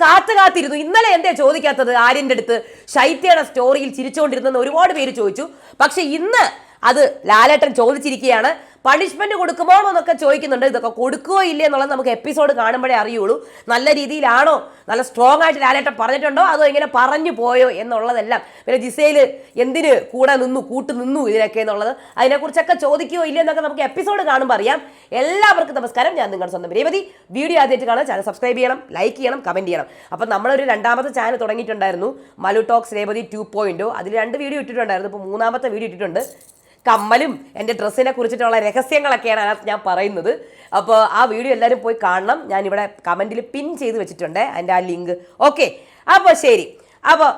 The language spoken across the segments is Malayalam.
കാത്തു കാത്തിരുന്നു ഇന്നലെ എന്തേ ചോദിക്കാത്തത്? ആര്യന്റെ അടുത്ത് ശൈത്യയുടെ സ്റ്റോറിയിൽ ചിരിച്ചുകൊണ്ടിരുന്നെന്ന് ഒരുപാട് പേര് ചോദിച്ചു. പക്ഷെ ഇന്ന് അത് ലാലേട്ടൻ ചോദിച്ചിരിക്കുകയാണ്. പണിഷ്മെന്റ് കൊടുക്കുമോ എന്നൊക്കെ ചോദിക്കുന്നുണ്ട്. ഇതൊക്കെ കൊടുക്കുകയോ ഇല്ലേ എന്നുള്ളത് നമുക്ക് എപ്പിസോഡ് കാണുമ്പോഴേ അറിയുള്ളൂ. നല്ല രീതിയിലാണോ? നല്ല സ്ട്രോങ് ആയിട്ട് ലാലേട്ടൻ പറഞ്ഞിട്ടുണ്ടോ? അതോ ഇങ്ങനെ പറഞ്ഞു പോയോ എന്നുള്ളതെല്ലാം. പിന്നെ ജിസയിൽ എന്തിന് കൂടെ നിന്നു കൂട്ട് നിന്നു ഇതിനൊക്കെ എന്നുള്ളത്. അതിനെക്കുറിച്ചൊക്കെ ചോദിക്കുകയോ ഇല്ലേ എന്നൊക്കെ നമുക്ക് എപ്പിസോഡ് കാണുമ്പോൾ അറിയാം. എല്ലാവർക്കും നമസ്കാരം. ഞാൻ നിങ്ങളുടെ സ്വന്തം രേവതി. വീഡിയോ ആദ്യമായിട്ട് കാണാൻ ചാനൽ സബ്സ്ക്രൈബ് ചെയ്യണം ലൈക്ക് ചെയ്യണം കമന്റ് ചെയ്യണം. അപ്പം നമ്മളൊരു രണ്ടാമത്തെ channel തുടങ്ങിയിട്ടുണ്ടായിരുന്നു. Malu talks Revathi two point o അതിൽ രണ്ട് വീഡിയോ ഇട്ടിട്ടുണ്ടായിരുന്നു. ഇപ്പോൾ മൂന്നാമത്തെ വീഡിയോ ഇട്ടിട്ടുണ്ട്. കമ്മലും എന്റെ ഡ്രസ്സിനെ കുറിച്ചിട്ടുള്ള രഹസ്യങ്ങളൊക്കെയാണ് അതിനകത്ത് ഞാൻ പറയുന്നത്. അപ്പോൾ ആ വീഡിയോ എല്ലാവരും പോയി കാണണം. ഞാനിവിടെ കമന്റിൽ പിൻ ചെയ്ത് വെച്ചിട്ടുണ്ട്. അതിന്റെ ആ ലിങ്ക്. ഓക്കെ. അപ്പോൾ ശരി. അപ്പോൾ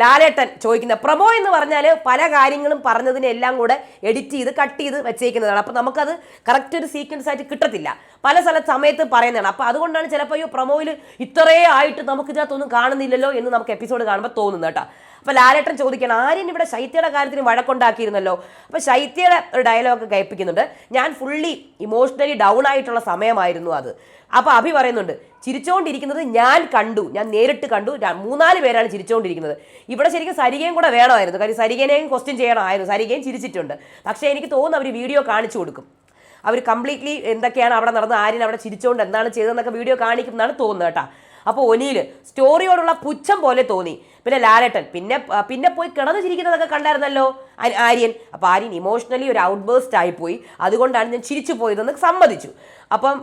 ലാലേട്ടൻ ചോദിക്കുന്ന പ്രമോ എന്ന് പറഞ്ഞാൽ പല കാര്യങ്ങളും പറഞ്ഞതിനെ എല്ലാം കൂടെ എഡിറ്റ് ചെയ്ത് കട്ട് ചെയ്ത് വെച്ചേക്കുന്നതാണ്. അപ്പോൾ നമുക്കത് കറക്റ്റ് ഒരു സീക്വൻസ് ആയിട്ട് കിട്ടത്തില്ല. പല സ്ഥല സമയത്ത് പറയുന്നതാണ്. അപ്പോൾ അതുകൊണ്ടാണ് ചിലപ്പോൾ ഈ പ്രൊമോയിൽ ഇത്രേ ആയിട്ട് നമുക്ക് ഇതിനകത്തൊന്നും കാണുന്നില്ലല്ലോ എന്ന് നമുക്ക് എപ്പിസോഡ് കാണുമ്പോൾ തോന്നുന്നു കേട്ടോ. അപ്പോൾ ലാലേട്ടൻ ചോദിക്കണം ആര്യൻ ഇവിടെ ശൈത്യയുടെ കാര്യത്തിന് വഴക്കുണ്ടാക്കിയിരുന്നല്ലോ? അപ്പോൾ ശൈത്യയുടെ ഒരു ഡയലോഗ് കേൾപ്പിക്കുന്നുണ്ട്. ഞാൻ ഫുള്ളി ഇമോഷണലി ഡൗൺ ആയിട്ടുള്ള സമയമായിരുന്നു അത്. അപ്പോൾ അഭി പറയുന്നുണ്ട് ചിരിച്ചുകൊണ്ടിരിക്കുന്നത് ഞാൻ കണ്ടു ഞാൻ നേരിട്ട് കണ്ടു മൂന്നാൽ പേരാണ് ചിരിച്ചുകൊണ്ടിരിക്കുന്നത് ഇവിടെ ശരിക്കും സരികയും കൂടെ വേണമായിരുന്നു കാര്യം സരികനെയും ക്വസ്റ്റ്യൻ ചെയ്യണമായിരുന്നു സരികയും ചിരിച്ചിട്ടുണ്ട്. പക്ഷേ എനിക്ക് തോന്നുന്നു അവർ വീഡിയോ കാണിച്ചു കൊടുക്കും. അവർ കംപ്ലീറ്റ്ലി എന്തൊക്കെയാണ് അവിടെ നടന്ന് ആര്യൻ അവിടെ ചിരിച്ചുകൊണ്ട് എന്താണ് ചെയ്തതെന്നൊക്കെ വീഡിയോ കാണിക്കുന്നതാണ് തോന്നുന്നത് കേട്ടോ. അപ്പോൾ ഒലിയിൽ സ്റ്റോറിയോടുള്ള പുച്ഛം പോലെ തോന്നി. പിന്നെ ലാലേട്ടൻ. പിന്നെ പിന്നെ പോയി കിടന്നു ചിരിക്കുന്നതൊക്കെ കണ്ടായിരുന്നല്ലോ ആര്യൻ. അപ്പോൾ ആര്യൻ ഇമോഷണലി ഒരു ഔട്ട് ബേസ്റ്റ് ആയിപ്പോയി അതുകൊണ്ടാണ് ഞാൻ ചിരിച്ചു പോയതെന്ന് സമ്മതിച്ചു. അപ്പം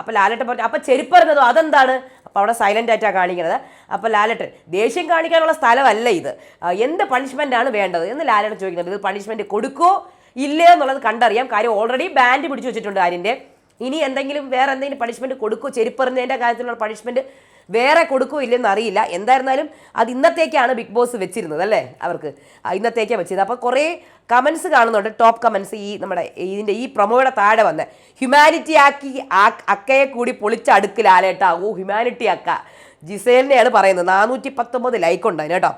അപ്പം ലാലേട്ടൻ പറഞ്ഞു അപ്പം ചെരുപ്പറിഞ്ഞതോ? അതെന്താണ്? അപ്പോൾ അവിടെ സൈലന്റ് ആയിട്ടാണ് കാണിക്കുന്നത്. അപ്പോൾ ലാലേട്ടൻ ദേഷ്യം കാണിക്കാനുള്ള സ്ഥലമല്ല ഇത്. എന്ത് പണിഷ്മെന്റാണ് വേണ്ടത്? എന്ന് ലാലേട്ടൻ ചോദിക്കുന്നുണ്ട്. ഇത് പണിഷ്മെന്റ് കൊടുക്കുമോ ഇല്ലേ? എന്നുള്ളത് കണ്ടറിയാം. കാര്യം ഓൾറെഡി ബാൻഡ് പിടിച്ചു വെച്ചിട്ടുണ്ട് ആര്യന്റെ. ഇനി എന്തെങ്കിലും വേറെ എന്തെങ്കിലും പണിഷ്മെന്റ് കൊടുക്കുമോ ചെരുപ്പറിഞ്ഞതിന്റെ കാര്യത്തിലുള്ള പണിഷ്മെന്റ് വേറെ കൊടുക്കോ ഇല്ലെന്ന് അറിയില്ല. എന്തായിരുന്നാലും അത് ഇന്നത്തേക്കാണ് ബിഗ് ബോസ് വെച്ചിരുന്നത് അല്ലേ അവർക്ക്? ഇന്നത്തേക്കാണ് വെച്ചിരുന്നത്. അപ്പോൾ കുറേ കമൻസ് കാണുന്നുണ്ട്. ടോപ്പ് കമൻസ് ഈ നമ്മുടെ ഇതിന്റെ ഈ പ്രൊമോയുടെ താഴെ വന്ന് ഹ്യൂമാനിറ്റി ആക്കി അക്കയെ കൂടി പൊളിച്ചടുക്ക് ലാലേട്ടാ ഓ ഹ്യൂമാനിറ്റി അക്ക. ജിസേലിനെയാണ് പറയുന്നത്. നാനൂറ്റി പത്തൊമ്പത് ലൈക്ക് ഉണ്ട് കേട്ടോ.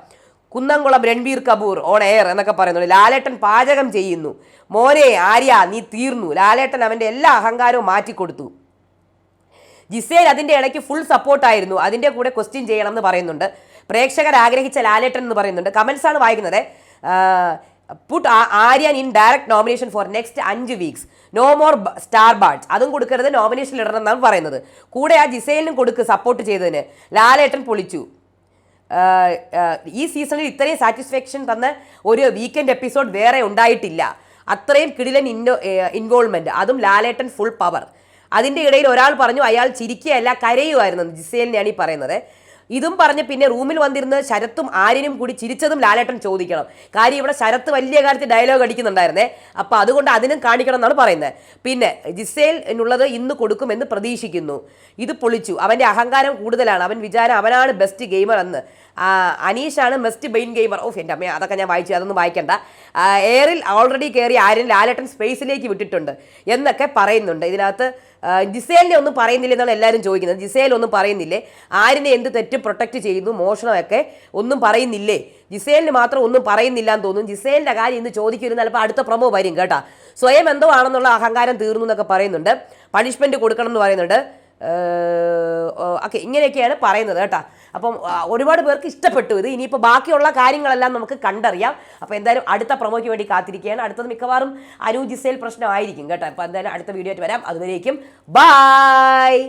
കുന്നംകുളം രൺബീർ കപൂർ ഓൺ എയർ എന്നൊക്കെ പറയുന്നുണ്ട്. ലാലേട്ടൻ പാചകം ചെയ്യുന്നു. മോനെ ആര്യ നീ തീർന്നു. ലാലേട്ടൻ അവന്റെ എല്ലാ അഹങ്കാരവും മാറ്റിക്കൊടുത്തു. ജിസേൽ അതിന്റെ ഇടയ്ക്ക് ഫുൾ സപ്പോർട്ടായിരുന്നു അതിന്റെ കൂടെ ക്വസ്റ്റ്യൻ ചെയ്യണം എന്ന് പറയുന്നുണ്ട്. പ്രേക്ഷകർ ആഗ്രഹിച്ച ലാലേട്ടൻ എന്ന് പറയുന്നുണ്ട്. കമൻസ് ആണ് വായിക്കുന്നത്. Put Aryan in direct nomination for next അഞ്ച് weeks no more star badges അതും കൊടുക്കരുത് നോമിനേഷനിൽ ഇടണം എന്നാണ് പറയുന്നത്. കൂടെ ആ ജിസേലിനും കൊടുക്ക് സപ്പോർട്ട് ചെയ്തതിന്. ലാലേട്ടൻ പൊളിച്ചു. ഈ സീസണിൽ ഇത്രയും സാറ്റിസ്ഫാക്ഷൻ തന്ന ഒരു വീക്കെൻഡ് എപ്പിസോഡ് വേറെ ഉണ്ടായിട്ടില്ല. അത്രയും കിടിലൻ ഇൻവോൾവ്മെന്റ് അതും ലാലേട്ടൻ ഫുൾ പവർ അതിന്റെ ഇടയിൽ ഒരാൾ പറഞ്ഞു അയാൾ ചിരിക്കുകയല്ല കരയുമായിരുന്നു. ജിസേലിനെയാണ് ഈ പറയുന്നത്. ഇതും പറഞ്ഞ് പിന്നെ റൂമിൽ വന്നിരുന്ന് ശരത്തും ആര്യനും കൂടി ചിരിച്ചതും ലാലേട്ടൻ ചോദിക്കണം. കാര്യം ഇവിടെ ശരത്ത് വലിയ കാര്യത്തിൽ ഡയലോഗ് അടിക്കുന്നുണ്ടായിരുന്നേ. അപ്പോൾ അതുകൊണ്ട് അതിനും കാണിക്കണം എന്നാണ് പറയുന്നത്. പിന്നെ ജിസേൽ എന്നുള്ളത് ഇന്ന് കൊടുക്കുമെന്ന് പ്രതീക്ഷിക്കുന്നു. ഇത് പൊളിച്ചു. അവന്റെ അഹങ്കാരം കൂടുതലാണ്. അവൻ വിചാരം അവനാണ് ബെസ്റ്റ് ഗെയിമർ എന്ന്. അനീഷാണ് ബെസ്റ്റ് ബെയിൻ ഗെയിമർ ഓഫ് എന്റെ അമ്മയെ അതൊക്കെ ഞാൻ വായിച്ചു. അതൊന്നും വായിക്കണ്ട. എയറിൽ ഓൾറെഡി കയറി ആര്യൻ ലാലേട്ടൻ സ്പേസിലേക്ക് വിട്ടിട്ടുണ്ട് എന്നൊക്കെ പറയുന്നുണ്ട്. ഇതിനകത്ത് ജിസേലിനെ ഒന്നും പറയുന്നില്ല എന്നാണ് എല്ലാവരും ചോദിക്കുന്നത്. ജിസേൽ ഒന്നും പറയുന്നില്ലേ? ആരിനെ എന്ത് തെറ്റ് പ്രൊട്ടക്റ്റ് ചെയ്യുന്നു? മോഷണമൊക്കെ ഒന്നും പറയുന്നില്ലേ? ജിസേലിന് മാത്രം ഒന്നും പറയുന്നില്ല എന്ന് തോന്നുന്നു. ജിസേലിന്റെ കാര്യം ഇന്ന് ചോദിക്കരുത് ചിലപ്പോൾ അടുത്ത പ്രമോ വരും കേട്ടോ. സ്വയം എന്തോ ആണെന്നുള്ള അഹങ്കാരം തീർന്നു എന്നൊക്കെ പറയുന്നുണ്ട്. പണിഷ്മെന്റ് കൊടുക്കണം എന്ന് പറയുന്നുണ്ട്. ഓക്കെ ഇങ്ങനെയൊക്കെയാണ് പറയുന്നത് കേട്ടോ. അപ്പം ഒരുപാട് പേർക്ക് ഇഷ്ടപ്പെട്ടു ഇത്. ഇനിയിപ്പോൾ ബാക്കിയുള്ള കാര്യങ്ങളെല്ലാം നമുക്ക് കണ്ടറിയാം. അപ്പോൾ എന്തായാലും അടുത്ത പ്രൊമോയ്ക്ക് വേണ്ടി കാത്തിരിക്കുകയാണ്. അടുത്തത് മിക്കവാറും അനു പ്രശ്നമായിരിക്കും കേട്ടോ. അപ്പോൾ എന്തായാലും അടുത്ത വീഡിയോ ആയിട്ട് വരാം. അതുവരേക്കും ബായ്